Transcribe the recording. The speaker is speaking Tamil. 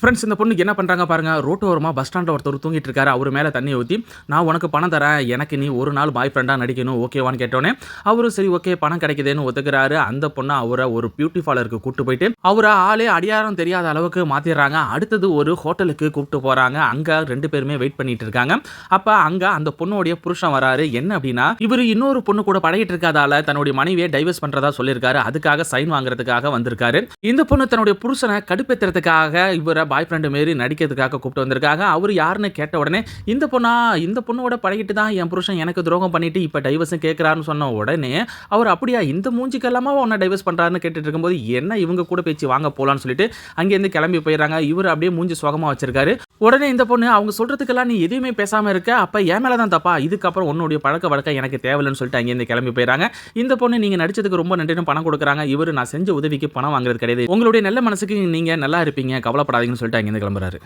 ஃப்ரெண்ட்ஸ் இந்த பொண்ணுக்கு என்ன பண்ணுறாங்க பாருங்க? ரோட்டோரமாக பஸ் ஸ்டாண்டில் ஒருத்தர் தூங்கிட்டு இருக்காரு அவர் மேலே தண்ணி ஊற்றி நான் உனக்கு பணம் தரேன். எனக்கு நீ ஒரு நாள் பாய் ஃப்ரெண்டாக நடிக்கணும். ஓகேவான்னு கேட்டோன்னே அவரும் சரி ஓகே பணம் கிடைக்குதுன்னு ஒத்துக்கிறாரு. அந்த பொண்ணை அவரை ஒரு பியூட்டி பார்லருக்கு கூப்பிட்டு போயிட்டு அவரை ஆளே அடியாரம் தெரியாத அளவுக்கு மாற்றிடுறாங்க அடுத்தது ஒரு ஹோட்டலுக்கு கூப்பிட்டு போகிறாங்க அங்கே ரெண்டு பேருமே வெயிட் பண்ணிட்டு இருக்காங்க. அப்போ அங்கே அந்த பொண்ணுடைய புருஷன் வராரு. என்ன அப்படின்னா இவர் இன்னொரு பொண்ணு கூட பழகிட்டு இருக்காதால தன்னுடைய மனைவியை டைவர்ஸ் பண்ணுறதா சொல்லியிருக்காரு. அதுக்காக சைன் வாங்குறதுக்காக வந்திருக்காரு. இந்த பொண்ணு தன்னுடைய புருஷனை கடுப்பேற்றுறதுக்காக இவரை பாய் ஃப்ரெண்டு மாரி நடிக்கிறதுக்காக கூப்பிட்டு வந்திருக்காங்க. அவர் யாருன்னு கேட்ட உடனே இந்த பொண்ணா இந்த பொண்ணோட பழகிட்டு தான் என் புருஷன் எனக்கு துரோகம் பண்ணிட்டு இப்போ டைவர்ஸும் கேட்குறாருன்னு சொன்ன உடனே அவர் அப்படியா இந்த மூஞ்சிக்கெல்லாமா உன்னை டைவர்ஸ் பண்ணுறாருன்னு கேட்டுட்டு இருக்கும்போது என்ன இவங்க கூட பேச்சு வாங்க போகலான்னு சொல்லிட்டு அங்கேருந்து கிளம்பி போயிடுறாங்க. இவர் அப்படியே மூஞ்சி சுகமாக வச்சிருக்காரு. உடனே இந்த பொண்ணு அவங்க சொல்கிறதுக்கெல்லாம் நீ எதுவுமே பேசாமல் இருக்க. அப்போ என் மேலே தான் தப்பா? இதுக்கப்புறம் உன்னுடைய பழக்க வழக்கம் எனக்கு தேவையில்லைன்னு சொல்லிட்டு அங்கேருந்து கிளம்பி போயிறாங்க இந்த பொண்ணு நீங்கள் நடிச்சதுக்கு ரொம்ப நன்றின்னு பணம் கொடுக்குறாங்க. இவர் நான் செஞ்ச உதவிக்கு பணம் வாங்குறது கிடையாது. உங்களுடைய நல்ல மனசுக்கு நீங்கள் நல்லா இருப்பீங்க. கவலைப்படாதீங்கன்னு சொல்லிட்டு அங்கேருந்து கிளம்புறாரு.